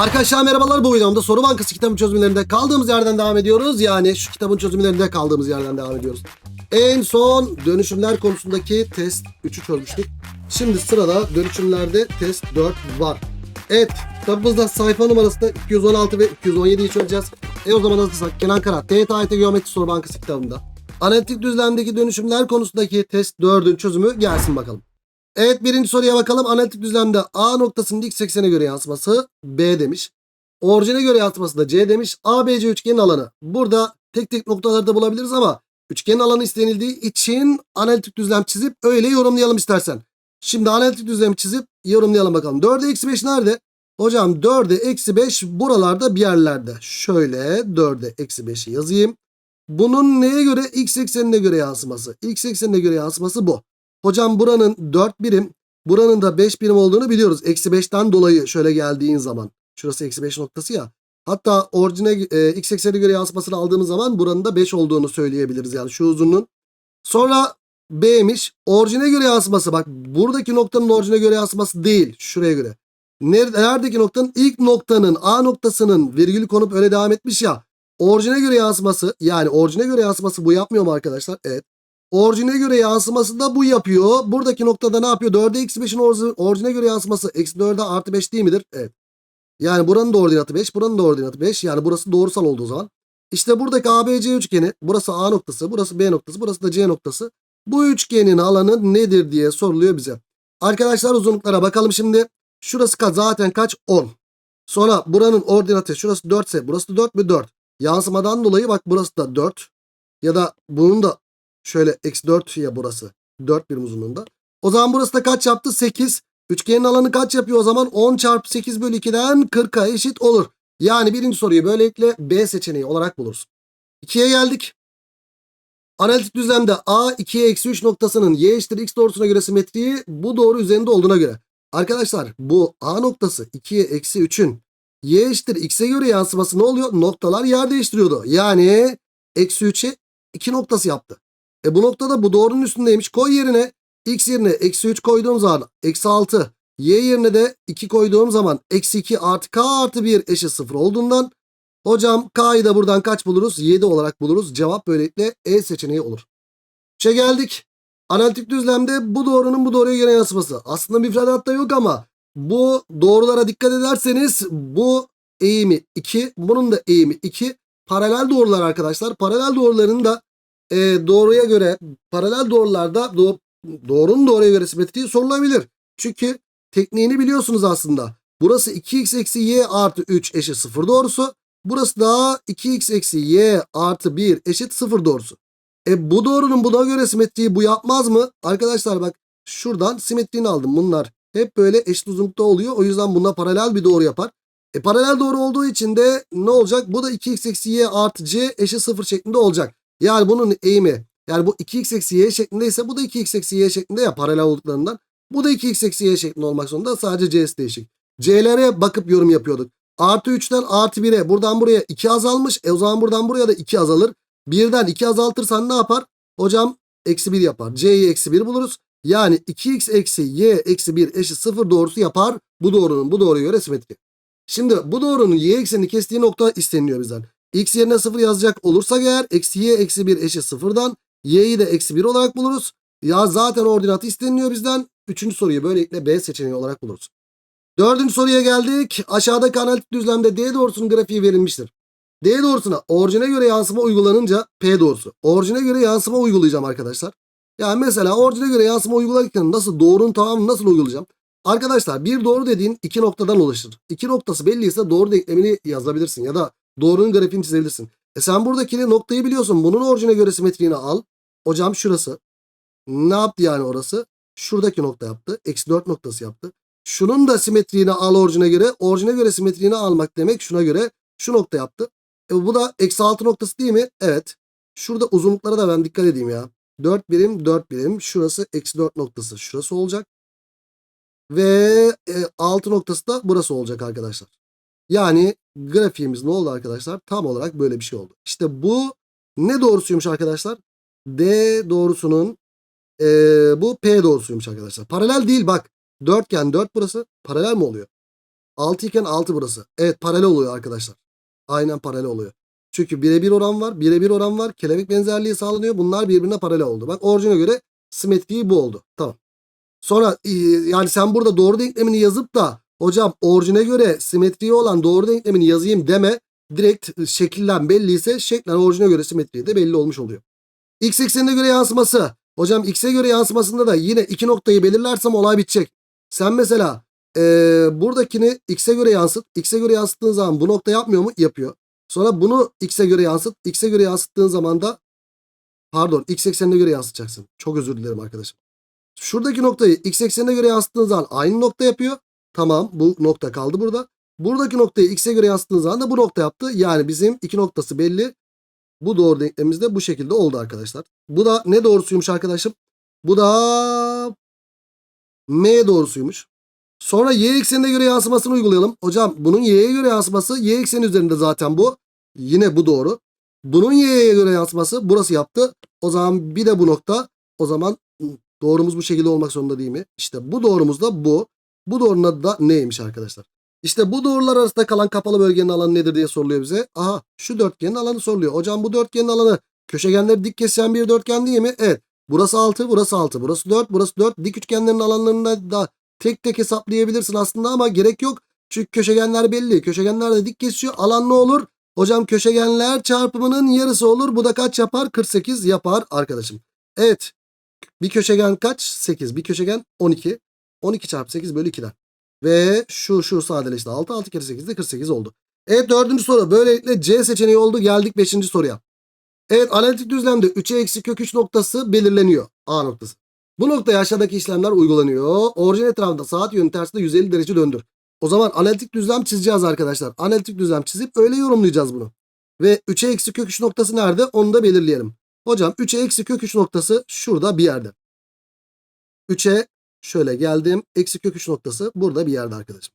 Arkadaşlar merhabalar bu videomda soru bankası kitabın çözümlerinde kaldığımız yerden devam ediyoruz. Yani şu kitabın çözümlerinde kaldığımız yerden devam ediyoruz. En son dönüşümler konusundaki test 3'ü çözmüştük. Şimdi sırada dönüşümlerde test 4 var. Evet kitabımızda sayfa numarası da 216 ve 217'yi çözeceğiz. E o zaman hazırsak Kenan Karat TYT Geometri Soru Bankası kitabında. Analitik düzlemdeki dönüşümler konusundaki test 4'ün çözümü gelsin bakalım. Evet birinci soruya bakalım. Analitik düzlemde A noktasının x eksene göre yansıması B demiş. Orijine göre yansıması da C demiş. ABC üçgenin alanı. Burada tek tek noktaları da bulabiliriz ama üçgenin alanı istenildiği için analitik düzlem çizip öyle yorumlayalım istersen. Şimdi analitik düzlemi çizip yorumlayalım bakalım. 4'e eksi 5 nerede? Hocam 4'e eksi 5 buralarda bir yerlerde. Şöyle 4'e eksi 5'i yazayım. Bunun neye göre? X eksenine göre yansıması. X eksenine göre yansıması bu. Hocam buranın 4 birim, buranın da 5 birim olduğunu biliyoruz. Eksi 5'ten dolayı şöyle geldiğin zaman. Şurası eksi 5 noktası ya. Hatta orijine e, x eksenine göre yansımasını aldığımız zaman buranın da 5 olduğunu söyleyebiliriz. Yani şu uzunluğun. Sonra B'miş. Orijine göre yansıması. Bak buradaki noktanın orijine göre yansıması değil. Şuraya göre. Nerede, neredeki noktanın? ilk noktanın A noktasının virgülü konup öyle devam etmiş ya. Orijine göre yansıması yani orijine göre yansıması bu yapmıyor mu arkadaşlar? Evet. Orijine göre yansıması da bu yapıyor. Buradaki noktada ne yapıyor? 4'e eksi 5'in orzi- orijine göre yansıması eksi 4'e artı 5 değil midir? Evet. Yani buranın da ordinatı 5. Buranın da ordinatı 5. Yani burası doğrusal olduğu zaman. İşte buradaki ABC üçgeni. Burası A noktası. Burası B noktası. Burası da C noktası. Bu üçgenin alanı nedir diye soruluyor bize. Arkadaşlar uzunluklara bakalım şimdi. Şurası kaç? Zaten kaç? 10. Sonra buranın ordinatı şurası 4 ise burası da 4 mü? 4. Yansımadan dolayı bak burası da 4. Ya da bunun da şöyle eksi 4 ya burası. 4 birim uzunluğunda. O zaman burası da kaç yaptı? 8. Üçgenin alanı kaç yapıyor o zaman? 10 çarpı 8 bölü 2'den 40'a eşit olur. Yani birinci soruyu böylelikle B seçeneği olarak buluruz. 2'ye geldik. Analitik düzlemde A 2'ye eksi 3 noktasının y eşittir x doğrusuna göre simetriği bu doğru üzerinde olduğuna göre. Arkadaşlar bu A noktası 2'ye eksi 3'ün y eşittir x'e göre yansıması ne oluyor? Noktalar yer değiştiriyordu. Yani eksi 3'e 2 noktası yaptı. E bu noktada bu doğrunun üstündeymiş. Koy yerine x yerine eksi 3 koyduğum zaman eksi 6. Y yerine de 2 koyduğum zaman eksi 2 artı k artı 1 eşit 0 olduğundan hocam k'yı da buradan kaç buluruz? 7 olarak buluruz. Cevap böylelikle E seçeneği olur. Şey geldik. Analitik düzlemde bu doğrunun bu doğruya göre yansıması. Aslında müfredatta yok ama bu doğrulara dikkat ederseniz bu eğimi 2. Bunun da eğimi 2. Paralel doğrular arkadaşlar. Paralel doğruların da e, doğruya göre paralel doğrularda doğ, doğrunun doğruya göre simetriği sorulabilir. Çünkü tekniğini biliyorsunuz aslında. Burası 2x eksi y artı 3 eşit 0 doğrusu. Burası da 2x eksi y artı 1 eşit 0 doğrusu. E bu doğrunun buna göre simetriği bu yapmaz mı? Arkadaşlar bak şuradan simetriğini aldım. Bunlar hep böyle eşit uzunlukta oluyor. O yüzden buna paralel bir doğru yapar. E paralel doğru olduğu için de ne olacak? Bu da 2x eksi y artı c eşit 0 şeklinde olacak. Yani bunun eğimi yani bu 2x eksi y şeklindeyse bu da 2x eksi y şeklinde ya paralel olduklarından. Bu da 2x eksi y şeklinde olmak zorunda. Sadece c'si değişik. C'lere bakıp yorum yapıyorduk. Artı 3'ten artı 1'e buradan buraya 2 azalmış. E o zaman buradan buraya da 2 azalır. 1'den 2 azaltırsan ne yapar? Hocam eksi 1 yapar. C'yi eksi 1 buluruz. Yani 2x eksi y eksi 1 eşit 0 doğrusu yapar. Bu doğrunun bu doğruya göre simetri. Şimdi bu doğrunun y eksenini kestiği nokta isteniliyor bizden. X yerine 0 yazacak olursak eğer eksi y eksi 1 eşit 0'dan y'yi de eksi 1 olarak buluruz. Ya zaten ordinatı isteniliyor bizden. Üçüncü soruyu böylelikle B seçeneği olarak buluruz. Dördüncü soruya geldik. Aşağıdaki analitik düzlemde D doğrusunun grafiği verilmiştir. D doğrusuna orijine göre yansıma uygulanınca P doğrusu. Orijine göre yansıma uygulayacağım arkadaşlar. Yani mesela orijine göre yansıma uygularken nasıl doğrunun tamamını nasıl uygulayacağım? Arkadaşlar bir doğru dediğin iki noktadan oluşur. İki noktası belliyse doğru denklemini yazabilirsin ya da doğrunun grafiğini çizebilirsin. E sen buradaki noktayı biliyorsun. Bunun orijine göre simetriğini al. Hocam şurası. Ne yaptı yani orası? Şuradaki nokta yaptı. Eksi 4 noktası yaptı. Şunun da simetriğini al orijine göre. Orijine göre simetriğini almak demek şuna göre şu nokta yaptı. E bu da eksi 6 noktası değil mi? Evet. Şurada uzunluklara da ben dikkat edeyim ya. 4 birim 4 birim. Şurası eksi 4 noktası. Şurası olacak. Ve e, 6 noktası da burası olacak arkadaşlar. Yani grafiğimiz ne oldu arkadaşlar? Tam olarak böyle bir şey oldu. İşte bu ne doğrusuymuş arkadaşlar? D doğrusunun e, bu P doğrusuymuş arkadaşlar. Paralel değil bak. Dörtgen 4 burası. Paralel mi oluyor? 6 iken 6 burası. Evet paralel oluyor arkadaşlar. Aynen paralel oluyor. Çünkü birebir oran var. Birebir oran var. Kelebek benzerliği sağlanıyor. Bunlar birbirine paralel oldu. Bak orijine göre simetriği bu oldu. Tamam. Sonra yani sen burada doğru denklemini yazıp da hocam orijine göre simetriği olan doğru denklemini yazayım deme. Direkt şekillen belliyse şeklen orijine göre simetriği de belli olmuş oluyor. X eksenine göre yansıması. Hocam x'e göre yansımasında da yine iki noktayı belirlersem olay bitecek. Sen mesela e, buradakini x'e göre yansıt. X'e göre yansıttığın zaman bu nokta yapmıyor mu? Yapıyor. Sonra bunu x'e göre yansıt. X'e göre yansıttığın zaman da pardon x eksenine göre yansıtacaksın. Çok özür dilerim arkadaşım. Şuradaki noktayı x eksenine göre yansıttığın zaman aynı nokta yapıyor. Tamam bu nokta kaldı burada. Buradaki noktayı x'e göre yansıttığın zaman da bu nokta yaptı. Yani bizim iki noktası belli. Bu doğru denklemimiz de bu şekilde oldu arkadaşlar. Bu da ne doğrusuymuş arkadaşım? Bu da M doğrusuymuş. Sonra y eksenine göre yansımasını uygulayalım. Hocam bunun y'ye göre yansıması y ekseni üzerinde zaten bu. Yine bu doğru. Bunun y'ye göre yansıması burası yaptı. O zaman bir de bu nokta. O zaman doğrumuz bu şekilde olmak zorunda değil mi? İşte bu doğrumuz da bu. Bu doğrunun adı da neymiş arkadaşlar? İşte bu doğrular arasında kalan kapalı bölgenin alanı nedir diye soruluyor bize. Aha şu dörtgenin alanı soruluyor. Hocam bu dörtgenin alanı köşegenleri dik kesen bir dörtgen değil mi? Evet. Burası 6, burası 6, burası 4, burası 4. Dik üçgenlerin alanlarını da tek tek hesaplayabilirsin aslında ama gerek yok. Çünkü köşegenler belli. Köşegenler de dik kesiyor. Alan ne olur? Hocam köşegenler çarpımının yarısı olur. Bu da kaç yapar? 48 yapar arkadaşım. Evet. Bir köşegen kaç? 8. Bir köşegen 12. 12 çarpı 8 bölü 2'den. Ve şu şu sadeleşti. 6 6 kere 8 de 48 oldu. Evet dördüncü soru. Böylelikle C seçeneği oldu. Geldik beşinci soruya. Evet analitik düzlemde 3'e eksi kök 3 noktası belirleniyor. A noktası. Bu noktaya aşağıdaki işlemler uygulanıyor. Orijin etrafında saat yönü tersinde 150 derece döndür. O zaman analitik düzlem çizeceğiz arkadaşlar. Analitik düzlem çizip öyle yorumlayacağız bunu. Ve 3'e eksi kök 3 noktası nerede? Onu da belirleyelim. Hocam 3'e eksi kök 3 noktası şurada bir yerde. 3'e şöyle geldim. Eksi kök 3 noktası burada bir yerde arkadaşım.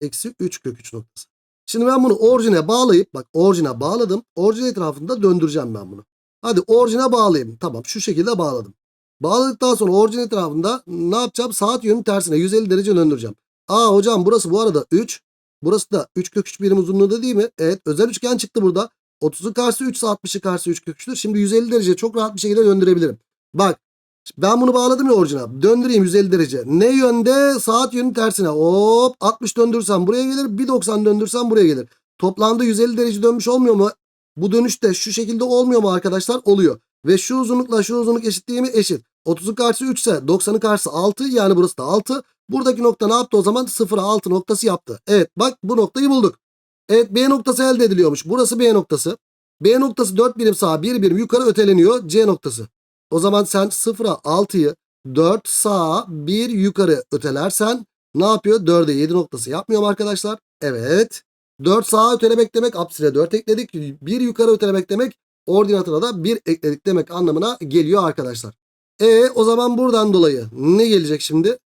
Eksi 3 kök 3 noktası. Şimdi ben bunu orijine bağlayıp bak orijine bağladım. Orijin etrafında döndüreceğim ben bunu. Hadi orijine bağlayayım. Tamam şu şekilde bağladım. Bağladıktan sonra orijin etrafında ne yapacağım? Saat yönünün tersine 150 derece döndüreceğim. Aa hocam burası bu arada 3. Burası da 3 kök 3 birim uzunluğunda değil mi? Evet özel üçgen çıktı burada. 30'un karşısı 3 ise 60'ın karşısı 3 kök 3'tür. Şimdi 150 derece çok rahat bir şekilde döndürebilirim. Bak ben bunu bağladım ya orijine. Döndüreyim 150 derece. Ne yönde? Saat yönünün tersine. Hop 60 döndürsem buraya gelir. 190 döndürsem buraya gelir. Toplamda 150 derece dönmüş olmuyor mu? Bu dönüşte şu şekilde olmuyor mu arkadaşlar? Oluyor. Ve şu uzunlukla şu uzunluk eşit değil mi? Eşit. 30'un karşısı 3 ise 90'ın karşısı 6 yani burası da 6. Buradaki nokta ne yaptı o zaman? 0'a 6 noktası yaptı. Evet bak bu noktayı bulduk. Evet B noktası elde ediliyormuş. Burası B noktası. B noktası 4 birim sağa 1 birim yukarı öteleniyor. C noktası. O zaman sen 0'a 6'yı 4 sağa 1 yukarı ötelersen ne yapıyor? 4'e 7 noktası yapmıyor mu arkadaşlar? Evet. 4 sağa ötelemek demek apsire 4 ekledik. 1 yukarı ötelemek demek ordinatına da 1 ekledik demek anlamına geliyor arkadaşlar. E o zaman buradan dolayı ne gelecek şimdi?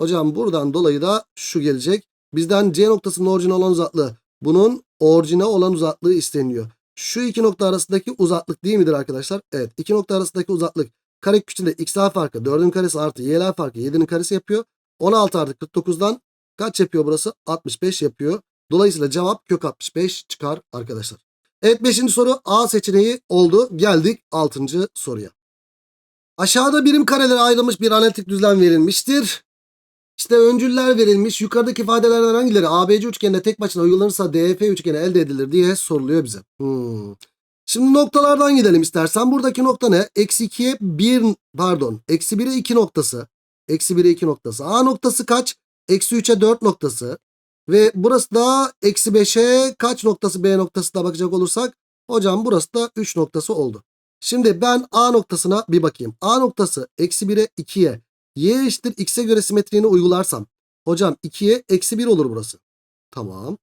Hocam buradan dolayı da şu gelecek. Bizden C noktasının orijine olan uzaklığı. Bunun orijine olan uzaklığı isteniyor. Şu iki nokta arasındaki uzaklık değil midir arkadaşlar? Evet. iki nokta arasındaki uzaklık. Kare küçüğünde x'ler farkı 4'ün karesi artı y'ler farkı 7'nin karesi yapıyor. 16 artı 49'dan kaç yapıyor burası? 65 yapıyor. Dolayısıyla cevap kök 65 çıkar arkadaşlar. Evet 5. soru A seçeneği oldu. Geldik 6. soruya. Aşağıda birim karelere ayrılmış bir analitik düzlem verilmiştir. İşte öncüller verilmiş. Yukarıdaki ifadelerden hangileri ABC üçgenine tek başına uygulanırsa DF üçgeni elde edilir diye soruluyor bize. Hmm. Şimdi noktalardan gidelim istersen. Buradaki nokta ne? Eksi 2'ye 1 pardon. Eksi 1'e 2 noktası. Eksi 1'e 2 noktası. A noktası kaç? Eksi 3'e 4 noktası. Ve burası da eksi 5'e kaç noktası B noktası da bakacak olursak. Hocam burası da 3 noktası oldu. Şimdi ben A noktasına bir bakayım. A noktası eksi 1'e 2'ye y eşittir x'e göre simetriğini uygularsam. Hocam 2'ye eksi 1 olur burası. Tamam.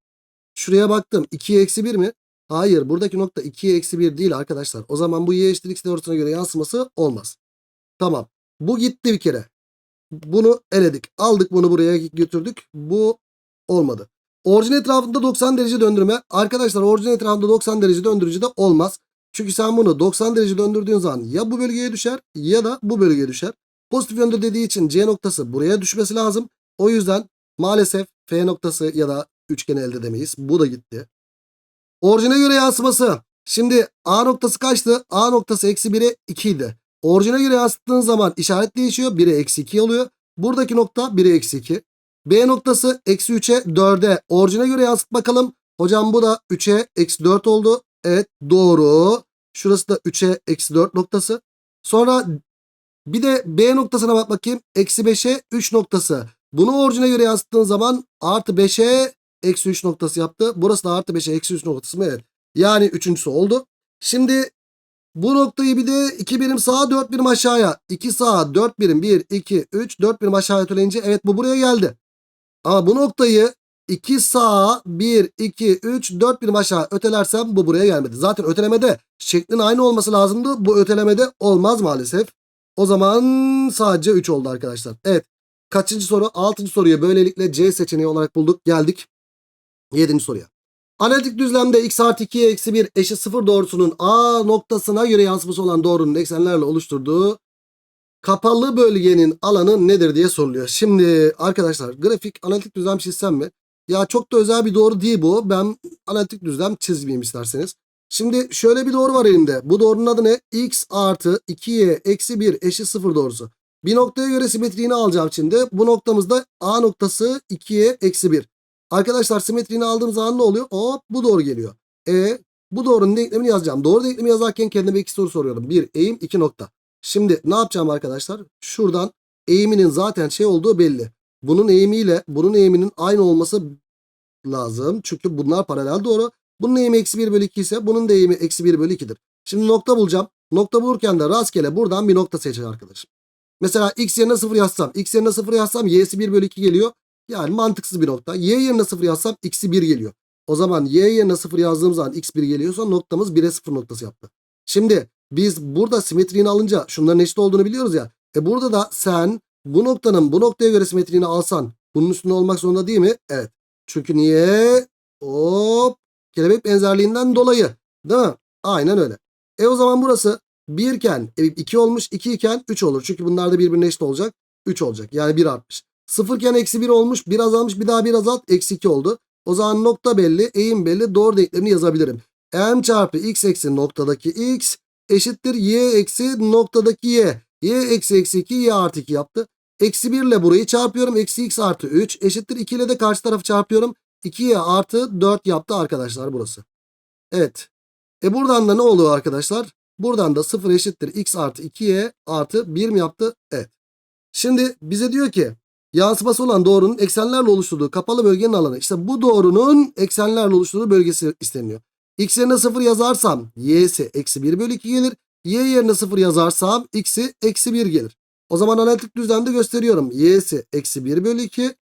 Şuraya baktım. 2'ye eksi 1 mi? Hayır. Buradaki nokta 2'ye eksi 1 değil arkadaşlar. O zaman bu y eşittir x doğrusuna göre yansıması olmaz. Tamam. Bu gitti bir kere. Bunu eledik. Aldık bunu buraya götürdük. Bu olmadı. Orijin etrafında 90 derece döndürme. Arkadaşlar orijin etrafında 90 derece döndürücü de olmaz. Çünkü sen bunu 90 derece döndürdüğün zaman ya bu bölgeye düşer ya da bu bölgeye düşer. Pozitif yönde dediği için C noktası buraya düşmesi lazım. O yüzden Maalesef F noktası ya da üçgeni elde edemeyiz. Bu da gitti. Orijine göre yansıması. Şimdi A noktası kaçtı? A noktası eksi 1'e 2 idi. Orijine göre yansıttığın zaman işaret değişiyor. 1'e eksi 2 oluyor. Buradaki nokta 1'e eksi 2. B noktası eksi 3'e 4'e. Orijine göre yansıt bakalım. Hocam bu da 3'e eksi 4 oldu. Evet doğru. Şurası da 3'e eksi 4 noktası. Sonra bir de B noktasına bak bakayım. Eksi 5'e 3 noktası. Bunu orijine göre yansıttığın zaman artı 5'e eksi 3 noktası yaptı. Burası da artı 5'e eksi 3 noktası mı? Evet. Yani üçüncüsü oldu. Şimdi bu noktayı bir de 2 birim sağa 4 birim aşağıya. 2 sağa 4 birim 1 2 3 4 birim aşağıya öteleyince evet bu buraya geldi. Ama bu noktayı 2 sağa 1 2 3 4 birim aşağı ötelersem bu buraya gelmedi. Zaten ötelemede şeklin aynı olması lazımdı. Bu ötelemede olmaz maalesef. O zaman sadece 3 oldu arkadaşlar. Evet. Kaçıncı soru? 6. soruyu böylelikle C seçeneği olarak bulduk. Geldik 7. soruya. Analitik düzlemde x artı 2'ye eksi 1 eşit 0 doğrusunun A noktasına göre yansıması olan doğrunun eksenlerle oluşturduğu kapalı bölgenin alanı nedir diye soruluyor. Şimdi arkadaşlar grafik analitik düzlem çizsem mi? Ya çok da özel bir doğru değil bu. Ben analitik düzlem çizmeyeyim isterseniz. Şimdi şöyle bir doğru var elimde. Bu doğrunun adı ne? x artı 2y eksi 1 eşit 0 doğrusu. Bir noktaya göre simetriğini alacağım şimdi. Bu noktamızda A noktası 2y eksi 1. Arkadaşlar simetriğini aldığım zaman ne oluyor? Hop bu doğru geliyor. E bu doğrunun denklemini yazacağım. Doğru denklemi yazarken kendime iki soru soruyorum. Bir eğim iki nokta. Şimdi ne yapacağım arkadaşlar? Şuradan eğiminin zaten şey olduğu belli. Bunun eğimiyle bunun eğiminin aynı olması lazım. Çünkü bunlar paralel doğru. Bunun eğimi eksi 1 bölü 2 ise bunun da eğimi eksi 1 bölü 2'dir. Şimdi nokta bulacağım. Nokta bulurken de rastgele buradan bir nokta seçeceğim arkadaşım. Mesela x yerine 0 yazsam. x yerine 0 yazsam y'si 1 bölü 2 geliyor. Yani mantıksız bir nokta. Y yerine 0 yazsam x'i 1 geliyor. O zaman y yerine 0 yazdığım zaman x 1 geliyorsa noktamız 1'e 0 noktası yaptı. Şimdi biz burada simetriğini alınca şunların eşit olduğunu biliyoruz ya. E burada da sen bu noktanın bu noktaya göre simetriğini alsan bunun üstünde olmak zorunda değil mi? Evet. Çünkü niye? Hop. Kelebek benzerliğinden dolayı. Değil mi? Aynen öyle. E o zaman burası 1 iken 2 olmuş 2 iken 3 olur. Çünkü bunlar da birbirine eşit olacak. 3 olacak. Yani 1 artmış. 0 iken eksi 1 olmuş. 1 azalmış bir daha 1 azalt. Eksi 2 oldu. O zaman nokta belli. Eğim belli. Doğru denklemini yazabilirim. M çarpı x eksi noktadaki x eşittir y eksi noktadaki y. y eksi eksi 2 y artı 2 yaptı. Eksi 1 ile burayı çarpıyorum. Eksi x artı 3 eşittir 2 ile de karşı tarafı çarpıyorum. 2y artı 4 yaptı arkadaşlar burası. Evet. E buradan da ne oluyor arkadaşlar? Buradan da 0 eşittir x artı 2y artı 1 mi yaptı? Evet. Şimdi bize diyor ki yansıması olan doğrunun eksenlerle oluşturduğu kapalı bölgenin alanı. İşte bu doğrunun eksenlerle oluşturduğu bölgesi isteniyor. X yerine 0 yazarsam y'si eksi 1 bölü 2 gelir. Y yerine 0 yazarsam x'i eksi 1 gelir. O zaman analitik düzlemde gösteriyorum. Y'si eksi 1 bölü 2.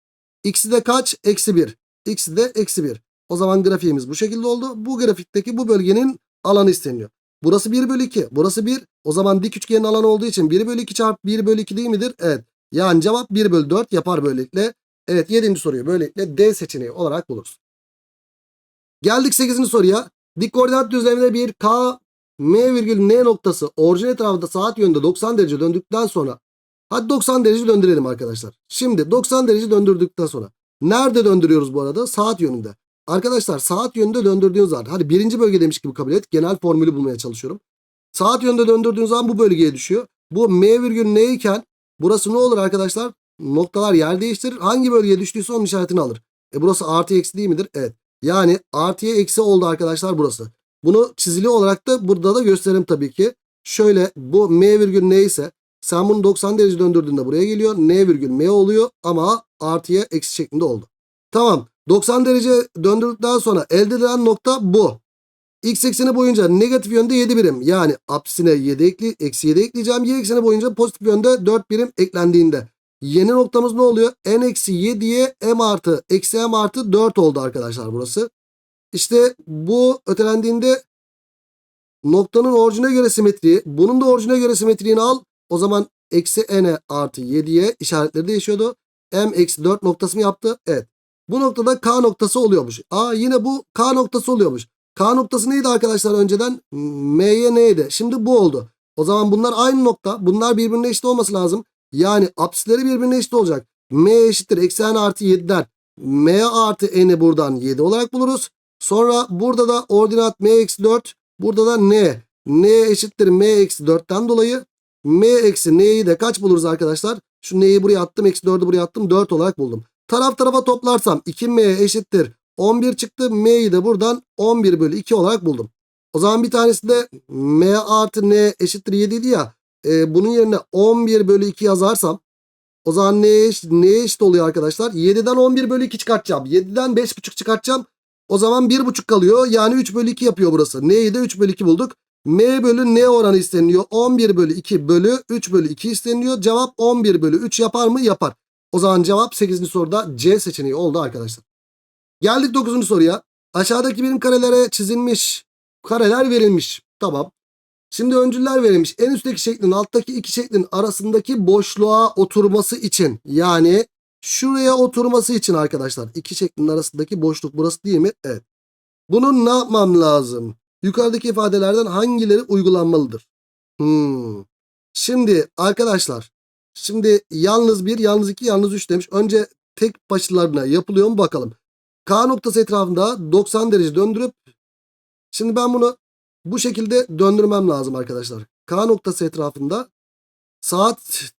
X'i de kaç? Eksi 1. X'i de eksi 1. O zaman grafiğimiz bu şekilde oldu. Bu grafikteki bu bölgenin alanı isteniyor. Burası 1 bölü 2. Burası 1. O zaman dik üçgenin alanı olduğu için 1 bölü 2 çarpı 1 bölü 2 değil midir? Evet. Yani cevap 1 bölü 4 yapar böylelikle. Evet 7. soruyu böylelikle D seçeneği olarak buluruz. Geldik 8. soruya. Dik koordinat düzleminde bir K, M virgül N noktası orijin etrafında saat yönünde 90 derece döndükten sonra hadi 90 derece döndürelim arkadaşlar. Şimdi 90 derece döndürdükten sonra nerede döndürüyoruz bu arada? Saat yönünde. Arkadaşlar saat yönünde döndürdüğünüz zaman hadi birinci bölge demiş gibi kabul et. Genel formülü bulmaya çalışıyorum. Saat yönünde döndürdüğünüz zaman bu bölgeye düşüyor. Bu M virgül N iken burası ne olur arkadaşlar? Noktalar yer değiştirir. Hangi bölgeye düştüyse onun işaretini alır. E burası artı eksi değil midir? Evet. Yani artıya eksi oldu arkadaşlar burası. Bunu çizili olarak da burada da gösterelim tabii ki. Şöyle bu M virgül N ise sen bunu 90 derece döndürdüğünde buraya geliyor. N virgül M oluyor ama artıya eksi şeklinde oldu. Tamam. 90 derece döndürdükten sonra elde edilen nokta bu. X ekseni boyunca negatif yönde 7 birim. Yani apsine 7 ekli, eksi 7 ekleyeceğim. Y ekseni boyunca pozitif yönde 4 birim eklendiğinde. Yeni noktamız ne oluyor? N eksi 7'ye M artı eksi M artı 4 oldu arkadaşlar burası. İşte bu ötelendiğinde noktanın orijine göre simetriği. Bunun da orijine göre simetriğini al. O zaman eksi N artı 7'ye işaretleri değişiyordu. M eksi 4 noktası mı yaptı? Evet. Bu noktada K noktası oluyormuş. Aa yine bu K noktası oluyormuş. K noktası neydi arkadaşlar önceden? M'ye neydi? Şimdi bu oldu. O zaman bunlar aynı nokta. Bunlar birbirine eşit olması lazım. Yani apsisleri birbirine eşit olacak. M eşittir eksi n artı 7'den M artı n'i buradan 7 olarak buluruz. Sonra burada da ordinat M eksi 4. Burada da N. N eşittir M eksi 4'ten dolayı M eksi N'yi de kaç buluruz arkadaşlar? Şu N'yi buraya attım. Eksi 4'ü buraya attım. 4 olarak buldum. Taraf tarafa toplarsam 2M eşittir 11 çıktı. M'yi de buradan 11 bölü 2 olarak buldum. O zaman bir tanesi de M artı N eşittir 7 idi ya. E, bunun yerine 11 bölü 2 yazarsam o zaman ne eşit, neye eşit oluyor arkadaşlar? 7'den 11 bölü 2 çıkartacağım. 7'den 5,5 çıkartacağım. O zaman 1,5 kalıyor. Yani 3 bölü 2 yapıyor burası. N'yi de 3 bölü 2 bulduk. M bölü N oranı isteniyor. 11 bölü 2 bölü 3 bölü 2 isteniyor. Cevap 11 bölü 3 yapar mı? Yapar. O zaman cevap 8. soruda C seçeneği oldu arkadaşlar. Geldik 9. soruya. Aşağıdaki birim karelere çizilmiş kareler verilmiş. Tamam. Şimdi öncüller verilmiş. En üstteki şeklin alttaki iki şeklin arasındaki boşluğa oturması için yani şuraya oturması için arkadaşlar iki şeklin arasındaki boşluk burası değil mi? Evet. Bunun ne yapmam lazım? Yukarıdaki ifadelerden hangileri uygulanmalıdır? Hmm. Şimdi arkadaşlar şimdi yalnız bir, yalnız iki, yalnız üç demiş. Önce tek başlarına yapılıyor mu bakalım. K noktası etrafında 90 derece döndürüp şimdi ben bunu bu şekilde döndürmem lazım arkadaşlar. K noktası etrafında saat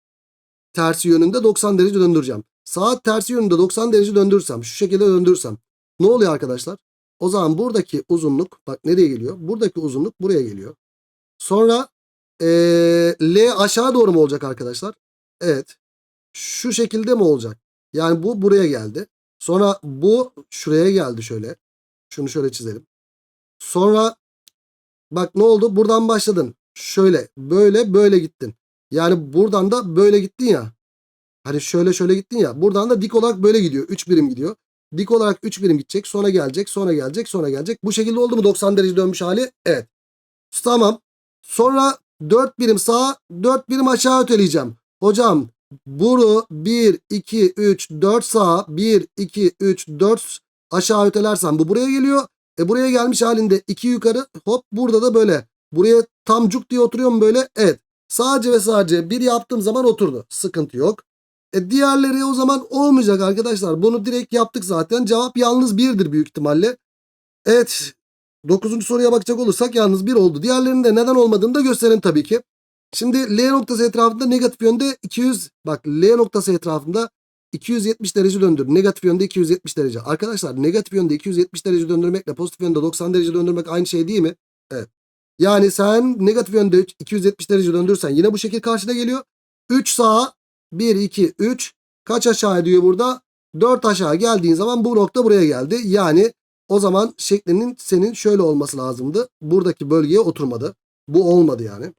tersi yönünde 90 derece döndüreceğim. Saat tersi yönünde 90 derece döndürürsem şu şekilde döndürürsem ne oluyor arkadaşlar? O zaman buradaki uzunluk bak nereye geliyor? Buradaki uzunluk buraya geliyor. Sonra ee, L aşağı doğru mu olacak arkadaşlar? Evet. Şu şekilde mi olacak? Yani bu buraya geldi. Sonra bu şuraya geldi şöyle. Şunu şöyle çizelim. Sonra bak ne oldu? Buradan başladın. Şöyle böyle böyle gittin. Yani buradan da böyle gittin ya. Hani şöyle şöyle gittin ya. Buradan da dik olarak böyle gidiyor. 3 birim gidiyor. Dik olarak 3 birim gidecek. Sonra gelecek. Sonra gelecek. Sonra gelecek. Bu şekilde oldu mu 90 derece dönmüş hali? Evet. Tamam. Sonra 4 birim sağa 4 birim aşağı öteleyeceğim. Hocam bunu 1, 2, 3, 4 sağa 1, 2, 3, 4 aşağı ötelersen bu buraya geliyor. E buraya gelmiş halinde 2 yukarı hop burada da böyle. Buraya tam cuk diye oturuyor mu böyle? Evet. Sadece ve sadece bir yaptığım zaman oturdu. Sıkıntı yok. E diğerleri o zaman olmayacak arkadaşlar. Bunu direkt yaptık zaten. Cevap yalnız birdir büyük ihtimalle. Evet. Dokuzuncu soruya bakacak olursak yalnız bir oldu. Diğerlerinin de neden olmadığını da gösterelim tabii ki. Şimdi L noktası etrafında negatif yönde 200 bak L noktası etrafında 270 derece döndür. Negatif yönde 270 derece. Arkadaşlar negatif yönde 270 derece döndürmekle pozitif yönde 90 derece döndürmek aynı şey değil mi? Evet. Yani sen negatif yönde 270 derece döndürürsen yine bu şekil karşına geliyor. 3 sağa 1, 2, 3 kaç aşağı ediyor burada? 4 aşağı geldiğin zaman bu nokta buraya geldi. Yani o zaman şeklinin senin şöyle olması lazımdı. Buradaki bölgeye oturmadı. Bu olmadı yani.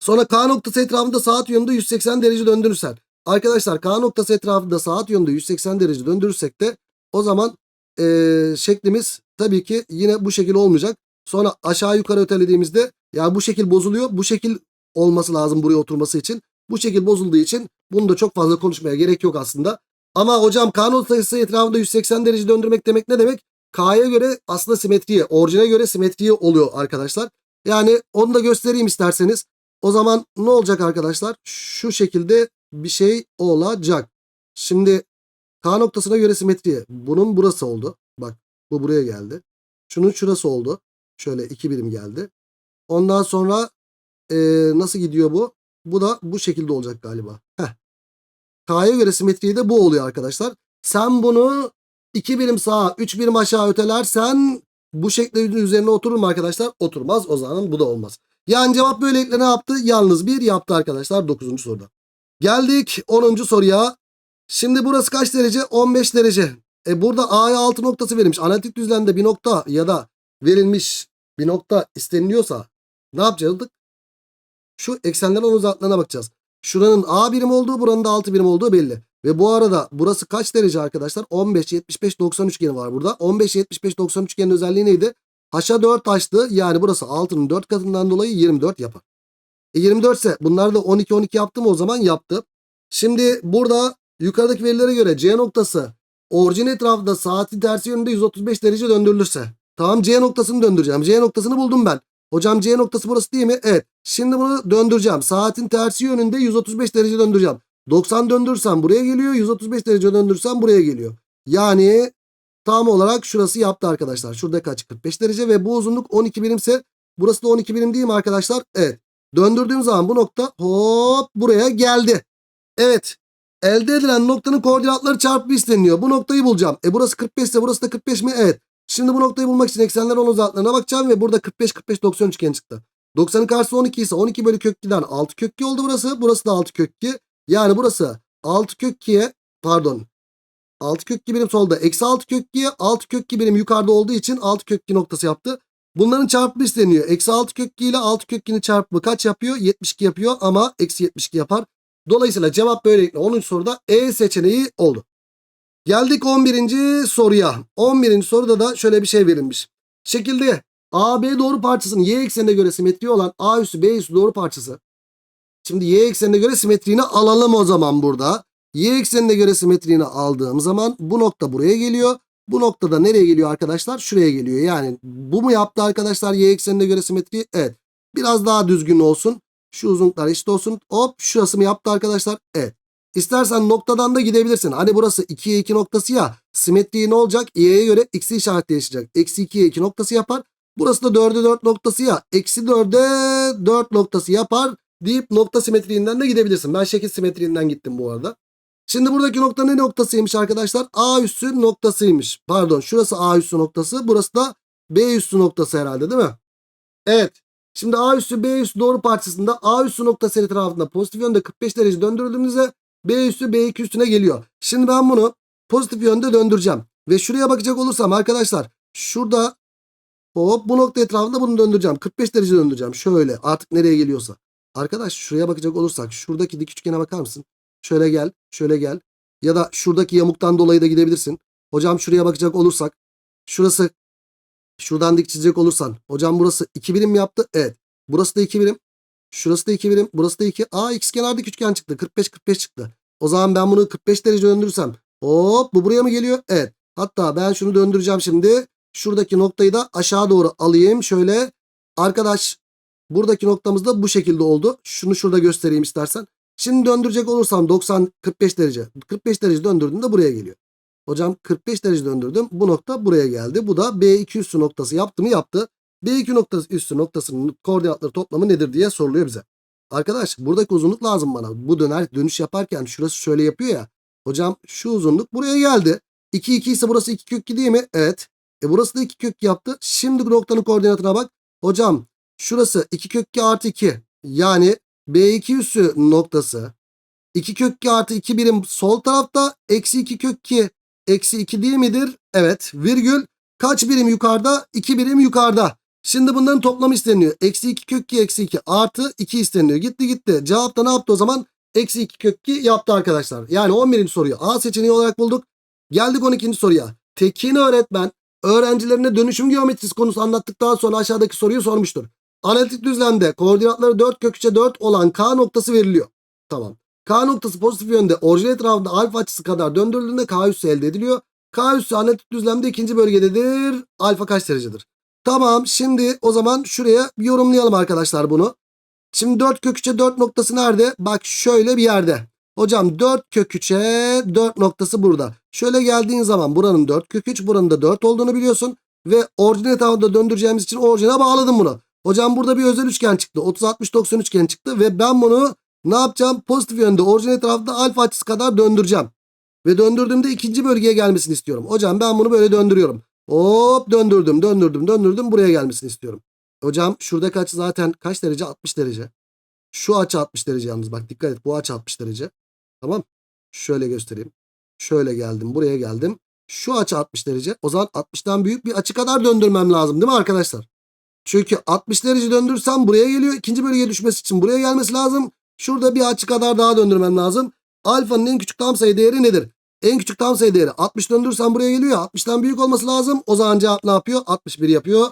Sonra K noktası etrafında saat yönünde 180 derece döndürürsen. Arkadaşlar K noktası etrafında saat yönünde 180 derece döndürürsek de o zaman ee, şeklimiz tabii ki yine bu şekil olmayacak. Sonra aşağı yukarı ötelediğimizde ya bu şekil bozuluyor. Bu şekil olması lazım buraya oturması için. Bu şekil bozulduğu için bunu da çok fazla konuşmaya gerek yok aslında. Ama hocam K noktası etrafında 180 derece döndürmek demek ne demek? K'ya göre aslında simetriye, orijine göre simetriye oluyor arkadaşlar. Yani onu da göstereyim isterseniz. O zaman ne olacak arkadaşlar? Şu şekilde bir şey olacak. Şimdi K noktasına göre simetriye. Bunun burası oldu. Bak bu buraya geldi. Şunun şurası oldu. Şöyle iki birim geldi. Ondan sonra ee, nasıl gidiyor bu? Bu da bu şekilde olacak galiba. Heh. K'ya göre simetriye de bu oluyor arkadaşlar. Sen bunu 2 birim sağa 3 birim aşağı ötelersen bu şeklin üzerine oturur mu arkadaşlar? Oturmaz. O zaman bu da olmaz. Yani cevap böylelikle ne yaptı? Yalnız bir yaptı arkadaşlar 9. soruda. Geldik 10. soruya. Şimdi burası kaç derece? 15 derece. E burada A'ya 6 noktası verilmiş. Analitik düzlemde bir nokta ya da verilmiş bir nokta isteniliyorsa ne yapacaktık? Şu eksenlerin uzaklarına bakacağız. Şuranın A birim olduğu buranın da 6 birim olduğu belli. Ve bu arada burası kaç derece arkadaşlar? 15, 75, 90 üçgeni var burada. 15, 75, 90 üçgenin özelliği neydi? Haşa 4 açtı. Yani burası 6'nın 4 katından dolayı 24 yapar. E 24 ise bunlar da 12, 12 yaptı mı o zaman? Yaptı. Şimdi burada yukarıdaki verilere göre C noktası orijin etrafında saatin tersi yönünde 135 derece döndürülürse. Tamam C noktasını döndüreceğim. C noktasını buldum ben. Hocam C noktası burası değil mi? Evet. Şimdi bunu döndüreceğim. Saatin tersi yönünde 135 derece döndüreceğim. 90 döndürsem buraya geliyor. 135 derece döndürsem buraya geliyor. Yani tam olarak şurası yaptı arkadaşlar. Şurada kaç? 45 derece ve bu uzunluk 12 birimse burası da 12 birim değil mi arkadaşlar? Evet. Döndürdüğüm zaman bu nokta hop buraya geldi. Evet. Elde edilen noktanın koordinatları çarpımı isteniyor. Bu noktayı bulacağım. E burası 45 ise burası da 45 mi? Evet. Şimdi bu noktayı bulmak için eksenler 10 uzaklarına bakacağım ve burada 45 45 90 üçgen çıktı. 90'ın karşısı 12 ise 12 bölü kök 2'den 6 kök 2 oldu burası. Burası da 6 kök 2. Yani burası 6 kök 2'ye pardon 6 kök 2 birim solda. Eksi 6 kök 2'ye 6 kök 2 birim yukarıda olduğu için 6 kök 2 noktası yaptı. Bunların çarpımı isteniyor. Eksi 6 kök 2 ile 6 kök 2'nin çarpımı kaç yapıyor? 72 yapıyor ama eksi 72 yapar. Dolayısıyla cevap böylelikle 10. soruda E seçeneği oldu. Geldik 11. soruya. 11. soruda da şöyle bir şey verilmiş. Şekilde AB doğru parçasının y eksenine göre simetri olan A üssü B üssü doğru parçası. Şimdi y eksenine göre simetriğini alalım o zaman burada. Y eksenine göre simetriğini aldığım zaman bu nokta buraya geliyor. Bu noktada nereye geliyor arkadaşlar? Şuraya geliyor. Yani bu mu yaptı arkadaşlar y eksenine göre simetriği? Evet. Biraz daha düzgün olsun. Şu uzunluklar eşit olsun. Hop şurası mı yaptı arkadaşlar? Evet. İstersen noktadan da gidebilirsin. Hani burası 2'ye 2 noktası ya. Simetriği ne olacak? y'ye göre eksi işareti değişecek. Eksi 2'ye 2 noktası yapar. Burası da 4'e 4 noktası ya. Eksi 4'e 4 noktası yapar. Deyip nokta simetriğinden de gidebilirsin. Ben şekil simetriğinden gittim bu arada. Şimdi buradaki nokta ne noktasıymış arkadaşlar? A üssü noktasıymış. Pardon şurası A üssü noktası. Burası da B üssü noktası herhalde değil mi? Evet. Şimdi A üssü B üssü doğru parçasında A üssü noktası etrafında pozitif yönde 45 derece döndürdüğümüzde B üssü B2 üstüne geliyor. Şimdi ben bunu pozitif yönde döndüreceğim. Ve şuraya bakacak olursam arkadaşlar şurada hop bu nokta etrafında bunu döndüreceğim. 45 derece döndüreceğim. Şöyle artık nereye geliyorsa. Arkadaş şuraya bakacak olursak şuradaki dik üçgene bakar mısın? Şöyle gel, şöyle gel. Ya da şuradaki yamuktan dolayı da gidebilirsin. Hocam şuraya bakacak olursak. Şurası şuradan dik çizecek olursan. Hocam burası 2 birim yaptı? Evet. Burası da 2 birim. Şurası da 2 birim. Burası da 2. Aa x kenar dik üçgen çıktı. 45 45 çıktı. O zaman ben bunu 45 derece döndürürsem. Hop bu buraya mı geliyor? Evet. Hatta ben şunu döndüreceğim şimdi. Şuradaki noktayı da aşağı doğru alayım. Şöyle. Arkadaş buradaki noktamız da bu şekilde oldu. Şunu şurada göstereyim istersen. Şimdi döndürecek olursam 90 45 derece. 45 derece döndürdüğümde buraya geliyor. Hocam 45 derece döndürdüm. Bu nokta buraya geldi. Bu da B2 üssü noktası yaptı mı yaptı. B2 noktası üssü noktasının koordinatları toplamı nedir diye soruluyor bize. Arkadaş buradaki uzunluk lazım bana. Bu döner dönüş yaparken şurası şöyle yapıyor ya. Hocam şu uzunluk buraya geldi. 2 2 ise burası 2 kök 2 değil mi? Evet. E burası da 2 kök 2 yaptı. Şimdi noktanın koordinatına bak. Hocam şurası 2 kök 2 artı 2. Yani B2 üssü noktası 2 kök 2 artı 2 birim sol tarafta eksi 2 kök 2 eksi 2 değil midir? Evet virgül kaç birim yukarıda? 2 birim yukarıda. Şimdi bunların toplamı isteniyor. Eksi 2 kök 2 eksi 2 artı 2 isteniyor. Gitti gitti. Cevap da ne yaptı o zaman? Eksi 2 kök 2 yaptı arkadaşlar. Yani 11. soruyu A seçeneği olarak bulduk. Geldik 12. soruya. Tekin öğretmen öğrencilerine dönüşüm geometrisi konusu anlattıktan sonra aşağıdaki soruyu sormuştur. Analitik düzlemde koordinatları 4 kök 3'e 4 olan K noktası veriliyor. Tamam. K noktası pozitif yönde orijin etrafında alfa açısı kadar döndürüldüğünde K üssü elde ediliyor. K üssü analitik düzlemde ikinci bölgededir. Alfa kaç derecedir? Tamam şimdi o zaman şuraya yorumlayalım arkadaşlar bunu. Şimdi 4 kök 3'e 4 noktası nerede? Bak şöyle bir yerde. Hocam 4 kök 3'e 4 noktası burada. Şöyle geldiğin zaman buranın 4 kök 3 buranın da 4 olduğunu biliyorsun. Ve orijin etrafında döndüreceğimiz için orijine bağladım bunu. Hocam burada bir özel üçgen çıktı. 30-60-90 üçgen çıktı ve ben bunu ne yapacağım? Pozitif yönde orijin etrafında alfa açısı kadar döndüreceğim. Ve döndürdüğümde ikinci bölgeye gelmesini istiyorum. Hocam ben bunu böyle döndürüyorum. Hop döndürdüm döndürdüm döndürdüm buraya gelmesini istiyorum. Hocam şuradaki açı zaten kaç derece? 60 derece. Şu açı 60 derece yalnız bak dikkat et bu açı 60 derece. Tamam. Şöyle göstereyim. Şöyle geldim buraya geldim. Şu açı 60 derece. O zaman 60'tan büyük bir açı kadar döndürmem lazım değil mi arkadaşlar? Çünkü 60 derece döndürsem buraya geliyor. İkinci bölgeye düşmesi için buraya gelmesi lazım. Şurada bir açı kadar daha döndürmem lazım. Alfanın en küçük tam sayı değeri nedir? En küçük tam sayı değeri 60 döndürsem buraya geliyor. 60'tan büyük olması lazım. O zaman cevap ne yapıyor? 61 yapıyor.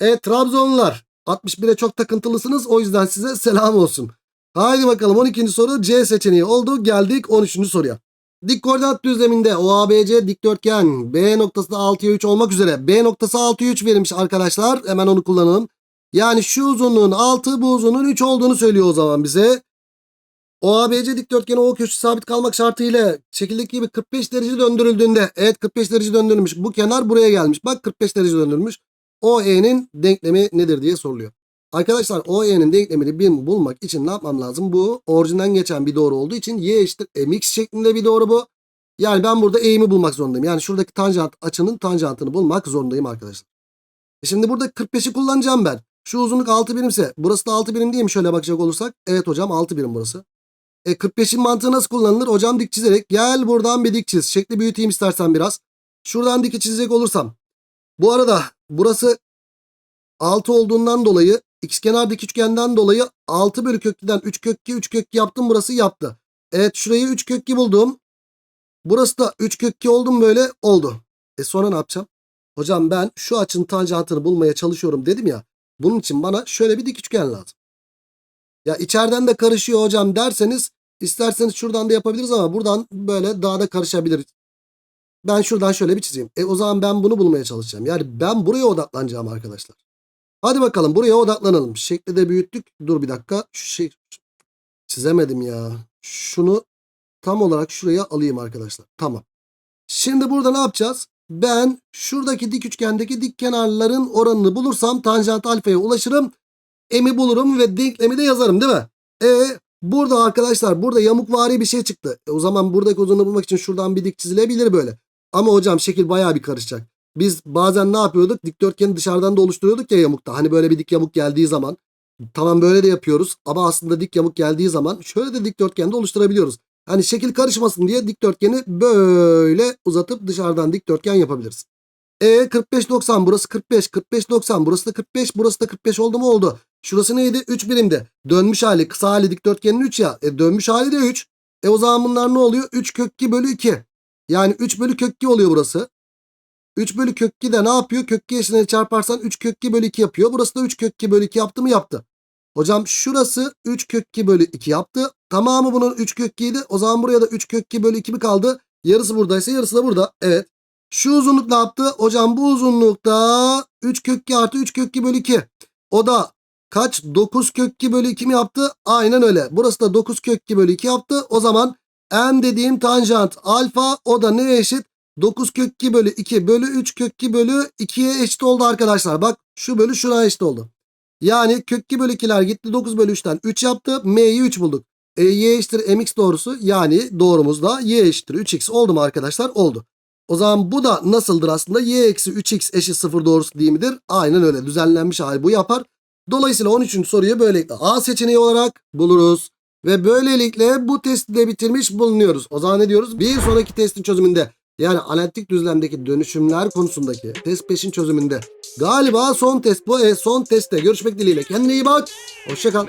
E Trabzonlular 61'e çok takıntılısınız. O yüzden size selam olsun. Haydi bakalım 12. soru C seçeneği oldu. Geldik 13. soruya. Dik koordinat düzleminde OABC dikdörtgen B noktası da 6'ya 3 olmak üzere. B noktası 6'ya 3 verilmiş arkadaşlar. Hemen onu kullanalım. Yani şu uzunluğun 6 bu uzunluğun 3 olduğunu söylüyor o zaman bize. OABC dikdörtgeni O köşesi sabit kalmak şartıyla şekildeki gibi 45 derece döndürüldüğünde evet 45 derece döndürülmüş. Bu kenar buraya gelmiş. Bak 45 derece döndürülmüş. OE'nin denklemi nedir diye soruluyor. Arkadaşlar OE'nin denklemini bir bulmak için ne yapmam lazım? Bu orijinden geçen bir doğru olduğu için y eşittir mx şeklinde bir doğru bu. Yani ben burada eğimi bulmak zorundayım. Yani şuradaki tanjant açının tanjantını bulmak zorundayım arkadaşlar. E şimdi burada 45'i kullanacağım ben. Şu uzunluk 6 birimse burası da 6 birim değil mi şöyle bakacak olursak? Evet hocam 6 birim burası. E 45'in mantığı nasıl kullanılır? Hocam dik çizerek gel buradan bir dik çiz. Şekli büyüteyim istersen biraz. Şuradan dik çizecek olursam. Bu arada burası 6 olduğundan dolayı ikizkenar dik üçgenden dolayı 6 bölü köklüden 3 kök 2 3 kök 2 yaptım burası yaptı. Evet şurayı 3 kök 2 buldum. Burası da 3 kök 2 oldu mu böyle? Oldu. E sonra ne yapacağım? Hocam ben şu açının tanjantını bulmaya çalışıyorum dedim ya. Bunun için bana şöyle bir dik üçgen lazım. Ya içeriden de karışıyor hocam derseniz isterseniz şuradan da yapabiliriz ama buradan böyle daha da karışabilir. Ben şuradan şöyle bir çizeyim. E o zaman ben bunu bulmaya çalışacağım. Yani ben buraya odaklanacağım arkadaşlar. Hadi bakalım buraya odaklanalım. Şekli de büyüttük. Dur bir dakika. Şu şey çizemedim ya. Şunu tam olarak şuraya alayım arkadaşlar. Tamam. Şimdi burada ne yapacağız? Ben şuradaki dik üçgendeki dik kenarların oranını bulursam tanjant alfaya ulaşırım. M'i bulurum ve denklemi de yazarım değil mi? E burada arkadaşlar burada yamukvari bir şey çıktı. E, o zaman buradaki uzunluğu bulmak için şuradan bir dik çizilebilir böyle. Ama hocam şekil bayağı bir karışacak. Biz bazen ne yapıyorduk? Dikdörtgeni dışarıdan da oluşturuyorduk ya yamukta. Hani böyle bir dik yamuk geldiği zaman. Tamam böyle de yapıyoruz. Ama aslında dik yamuk geldiği zaman şöyle de dikdörtgen de oluşturabiliyoruz. Hani şekil karışmasın diye dikdörtgeni böyle uzatıp dışarıdan dikdörtgen yapabiliriz. E 45 90 burası 45 45 90 burası da 45 burası da 45 oldu mu oldu. Şurası neydi? 3 birimdi. Dönmüş hali kısa hali dikdörtgenin 3 ya. E dönmüş hali de 3. E o zaman bunlar ne oluyor? 3 kök 2 bölü 2. Yani 3 bölü kök 2 oluyor burası. 3 bölü kök 2 de ne yapıyor? Kök 2 eşitine çarparsan 3 kök 2 bölü 2 yapıyor. Burası da 3 kök 2 bölü 2 yaptı mı? Yaptı. Hocam şurası 3 kök 2 bölü 2 yaptı. Tamamı bunun 3 kök 2 idi. O zaman buraya da 3 kök 2 bölü 2 mi kaldı? Yarısı buradaysa yarısı da burada. Evet. Şu uzunluk ne yaptı? Hocam bu uzunlukta 3 kök 2 artı 3 kök 2 bölü 2. O da kaç? 9 kök 2 bölü 2 mi yaptı? Aynen öyle. Burası da 9 kök 2 bölü 2 yaptı. O zaman m dediğim tanjant alfa o da neye eşit? 9 kök 2 bölü 2 bölü 3 kök 2 bölü 2'ye eşit oldu arkadaşlar. Bak şu bölü şuna eşit oldu. Yani kök 2 bölü 2'ler gitti 9 bölü 3'ten 3 yaptı. M'yi 3 bulduk. E, y eşittir mx doğrusu yani doğrumuz da y eşittir 3x oldu mu arkadaşlar? Oldu. O zaman bu da nasıldır aslında? y eksi 3x eşit 0 doğrusu değil midir? Aynen öyle düzenlenmiş hali bu yapar. Dolayısıyla 13. soruyu böylelikle A seçeneği olarak buluruz. Ve böylelikle bu testi de bitirmiş bulunuyoruz. O zaman ne diyoruz? Bir sonraki testin çözümünde yani analitik düzlemdeki dönüşümler konusundaki test 5'in çözümünde galiba son test bu. E, son testte görüşmek dileğiyle. Kendine iyi bak. Hoşçakal.